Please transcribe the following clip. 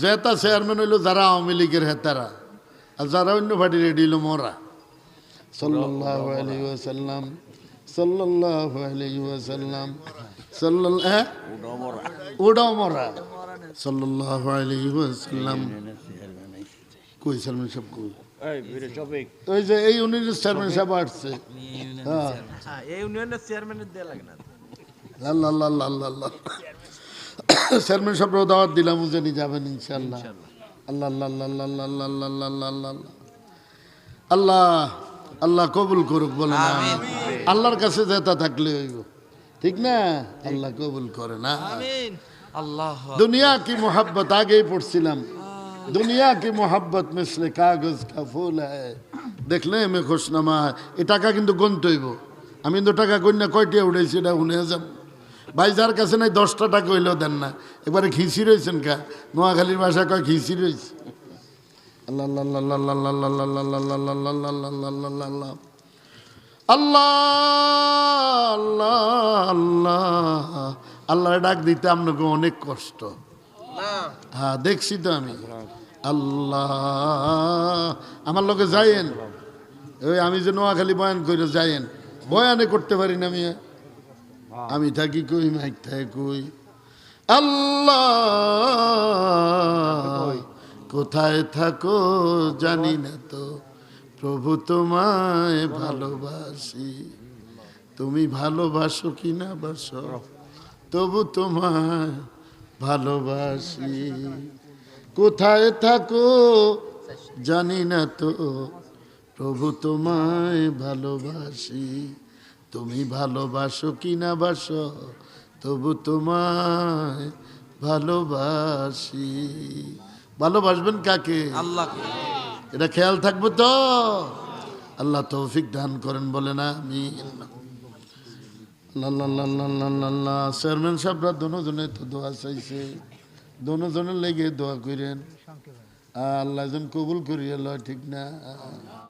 জেতা চেয়ারম্যান হইল যারা আওয়ামী লীগের হেতারা আর যারা অন্য পার্টির রেডি হইল মোরা। সাল্লাল্লাহু আলাইহি ওয়াসাল্লাম সাল্লাল হ্যাঁ? ওটাও মোরা। সাল্লাল্লাহু আলাইহি ওয়াসাল্লাম। কই সালমান সাহেব কই? ওই যে এই উনির চেয়ারম্যান সাহেব আসছে। হ্যাঁ হ্যাঁ, এই ইউনিয়নের চেয়ারম্যানের দেয়া লাগে না। আল্লাহ আল্লাহ আল্লাহ আল্লাহ আল্লাহ চেয়ারম্যান সাহেব দাওয়াত দিলাম উজানি যাবেন ইনশাল্লাহ আল্লাহ আল্লাহ আল্লাহ আল্লাহ আল্লাহ আল্লাহ আল্লাহ আল্লাহ আল্লাহ কবুল করুক বলে না আল্লাহর কাছে যেতা থাকলে হইব ঠিক না আল্লাহ কবুল করে না আল্লাহ দুনিয়া কি মোহাব্বত আগেই পড়ছিলাম দুনিয়া কি মোহাব্বত মিশলে কাগজ কা ফুল হ্যাঁ দেখলে এমে খোশনামা এ টাকা কিন্তু গণতে হইব আমি কিন্তু টাকা গণ্যা কয়টিয়া উঠেছি এটা শুনে যাব ভাই, যার কাছে নাই দশটা টাকা হইলেও দেন না। এবারে ঘিসি রয়েছেন কা? নোয়াখালীর ভাষা কয় ঘিসি রয়েছে? আল্লাহ আল্লাহ ডাক দিতে আপনাকে অনেক কষ্ট। হ্যাঁ দেখছি তো আমি। আল্লাহ, আমার লোকে যাইয়েন। ওই আমি যে নোয়াখালী বয়ান করে যাইয়েন। বয়ানে করতে পারি না আমি আমি থাকি কই মাইক থাকি কই? আল্লাহ, কোথায় থাকো জানি না তো। প্রভু তোমায় ভালোবাসি। তুমি ভালোবাসো কি না বাসো? তবু তোমায় ভালোবাসি। কোথায় থাকো জানি না তো। প্রভু তোমায় ভালোবাসি। তুমি ভালোবাসো কি না বাসো তবু তোমায় ভালোবাসি। ভালোবাসবেন কাকে? আল্লাহ এটা খেয়াল থাকব তো? আল্লাহ তৌফিক দান করেন বলে না আমি চেয়ারম্যান সাহেবরা তো দোয়া চাইছে। লেগে দোয়া করেন। আল্লাহ কবুল করিয়া লয় ঠিক না?